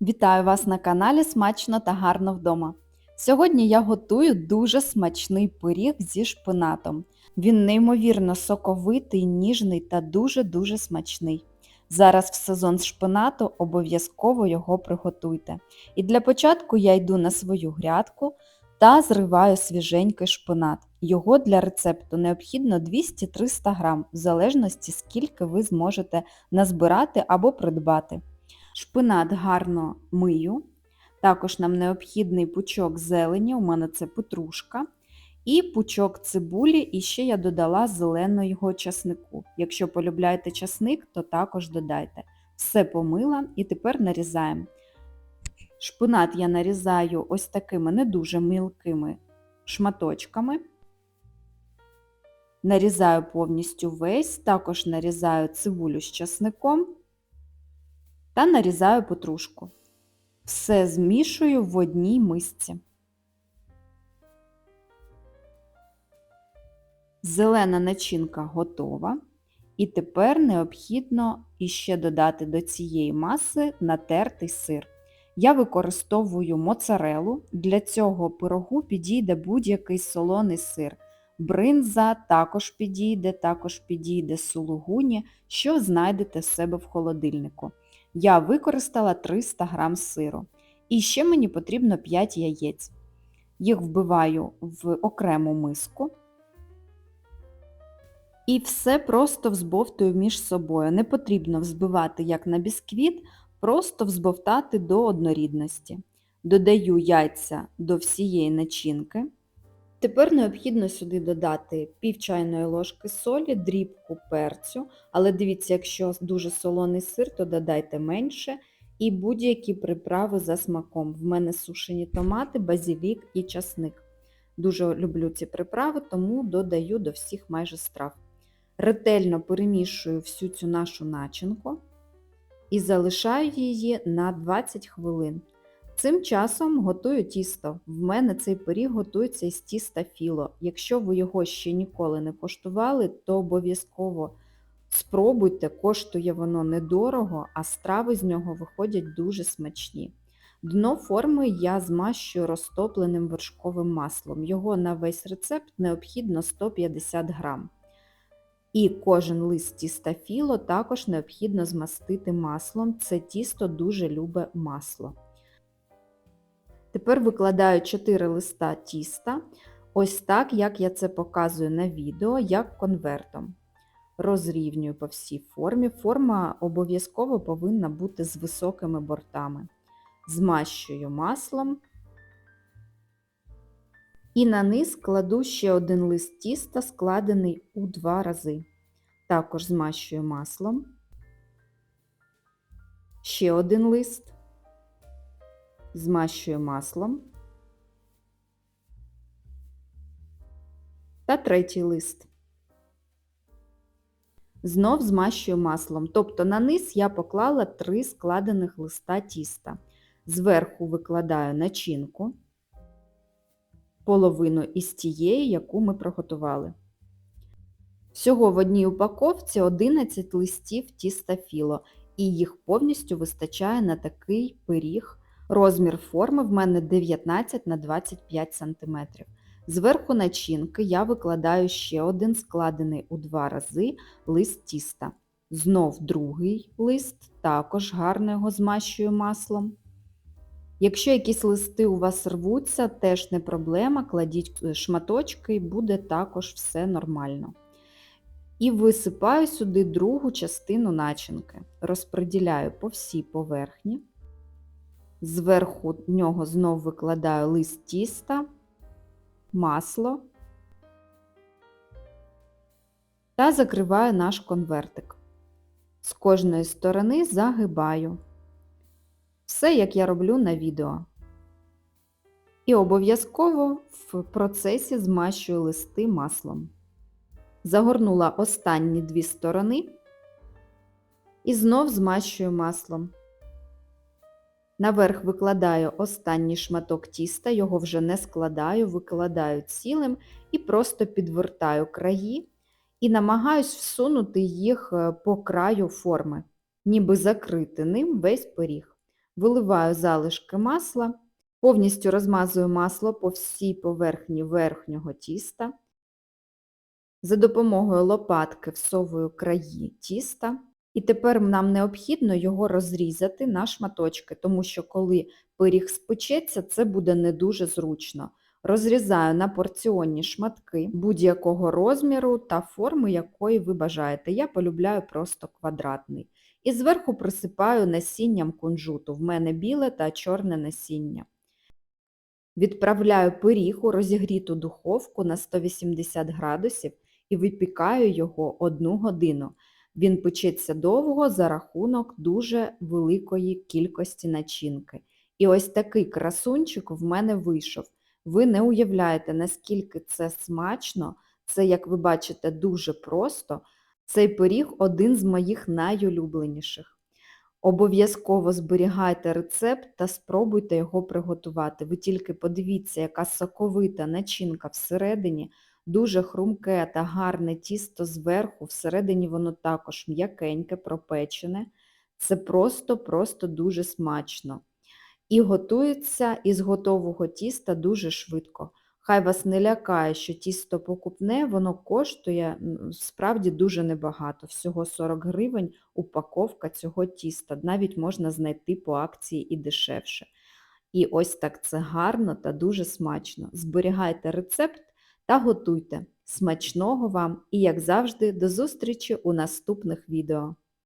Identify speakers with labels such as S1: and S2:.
S1: Вітаю вас на каналі Смачно та гарно вдома. Сьогодні я готую дуже смачний пиріг зі шпинатом. Він неймовірно соковитий, ніжний та дуже-дуже смачний. Зараз в сезон шпинату обов'язково його приготуйте. І для початку я йду на свою грядку та зриваю свіженький шпинат. Його для рецепту необхідно 200-300 г, в залежності скільки ви зможете назбирати або придбати. Шпинат гарно мию. Також нам необхідний пучок зелені, у мене це петрушка. І пучок цибулі, і ще я додала зеленого часнику. Якщо полюбляєте часник, то також додайте. Все помила і тепер нарізаємо. Шпинат я нарізаю ось такими не дуже мілкими шматочками. Нарізаю повністю весь, також нарізаю цибулю з часником та нарізаю петрушку. Все змішую в одній мисці. Зелена начинка готова. І тепер необхідно іще додати до цієї маси натертий сир. Я використовую моцарелу, для цього пирогу підійде будь-який солоний сир. Бринза також підійде, також підійде сулугуні, що знайдете в себе в холодильнику. Я використала 300 г сиру. І ще мені потрібно 5 яєць. Їх вбиваю в окрему миску. І все просто взбовтую між собою. Не потрібно взбивати як на бісквіт, просто взбовтати до однорідності. Додаю яйця до всієї начинки. Тепер необхідно сюди додати пів чайної ложки солі, дрібку перцю, але дивіться, якщо дуже солоний сир, то додайте менше і будь-які приправи за смаком. В мене сушені томати, базилік і часник. Дуже люблю ці приправи, тому додаю до всіх майже страв. Ретельно перемішую всю цю нашу начинку і залишаю її на 20 хвилин. Цим часом готую тісто. В мене цей пиріг готується із тіста філо. Якщо ви його ще ніколи не коштували, то обов'язково спробуйте, коштує воно недорого, а страви з нього виходять дуже смачні. Дно форми я змащую розтопленим вершковим маслом. Його на весь рецепт необхідно 150 грам. І кожен лист тіста філо також необхідно змастити маслом. Це тісто дуже любе масло. Тепер викладаю 4 листа тіста, ось так, як я це показую на відео, як конвертом. Розрівнюю по всій формі. Форма обов'язково повинна бути з високими бортами. Змащую маслом. І на низ кладу ще один лист тіста, складений у два рази. Також змащую маслом. Ще один лист змащую маслом. Та третій лист. Знов змащую маслом. Тобто на низ я поклала три складених листа тіста. Зверху викладаю начинку, половину із тієї, яку ми приготували. Всього в одній упаковці 11 листів тіста філо, і їх повністю вистачає на такий пиріг Розмір форми в мене 19 на 25 см. Зверху начинки я викладаю ще один складений у два рази лист тіста. Знов другий лист, також гарно його змащую маслом. Якщо якісь листи у вас рвуться, теж не проблема, кладіть шматочки і буде також все нормально. І висипаю сюди другу частину начинки. Розподіляю по всій поверхні. Зверху нього знову викладаю лист тіста, масло та закриваю наш конвертик. З кожної сторони загибаю. Все, як я роблю на відео. І обов'язково в процесі змащую листи маслом. Загорнула останні дві сторони і знов змащую маслом. Наверх викладаю останній шматок тіста, його вже не складаю, викладаю цілим і просто підвертаю краї і намагаюсь всунути їх е, по краю форми, ніби закрити ним весь пиріг. Виливаю залишки масла, повністю розмазую масло по всій поверхні верхнього тіста. За допомогою лопатки всовую краї тіста. І тепер нам необхідно його розрізати на шматочки, тому що коли пиріг спечеться, це буде не дуже зручно. Розрізаю на порціонні шматки будь-якого розміру та форми, якої ви бажаєте. Я полюбляю просто квадратний. І зверху присипаю насінням кунжуту. В мене біле та чорне насіння. Відправляю пиріг у розігріту духовку на 180 градусів і випікаю його одну годину. Він печеться довго за рахунок дуже великої кількості начинки. І ось такий красунчик в мене вийшов. Ви не уявляєте, наскільки це смачно. Це, як ви бачите, дуже просто. Цей пиріг один з моїх найулюбленіших. Обов'язково зберігайте рецепт та спробуйте його приготувати. Ви тільки подивіться, яка соковита начинка всередині, дуже хрумке та гарне тісто зверху, всередині воно також м'якеньке, пропечене. Це просто-просто дуже смачно. І готується із готового тіста дуже швидко. Хай вас не лякає, що тісто покупне, воно коштує справді дуже небагато. Всього 40 гривень упаковка цього тіста. Навіть можна знайти по акції і дешевше. І ось так це гарно та дуже смачно. Зберігайте рецепт та готуйте. Смачного вам і, як завжди, до зустрічі у наступних відео.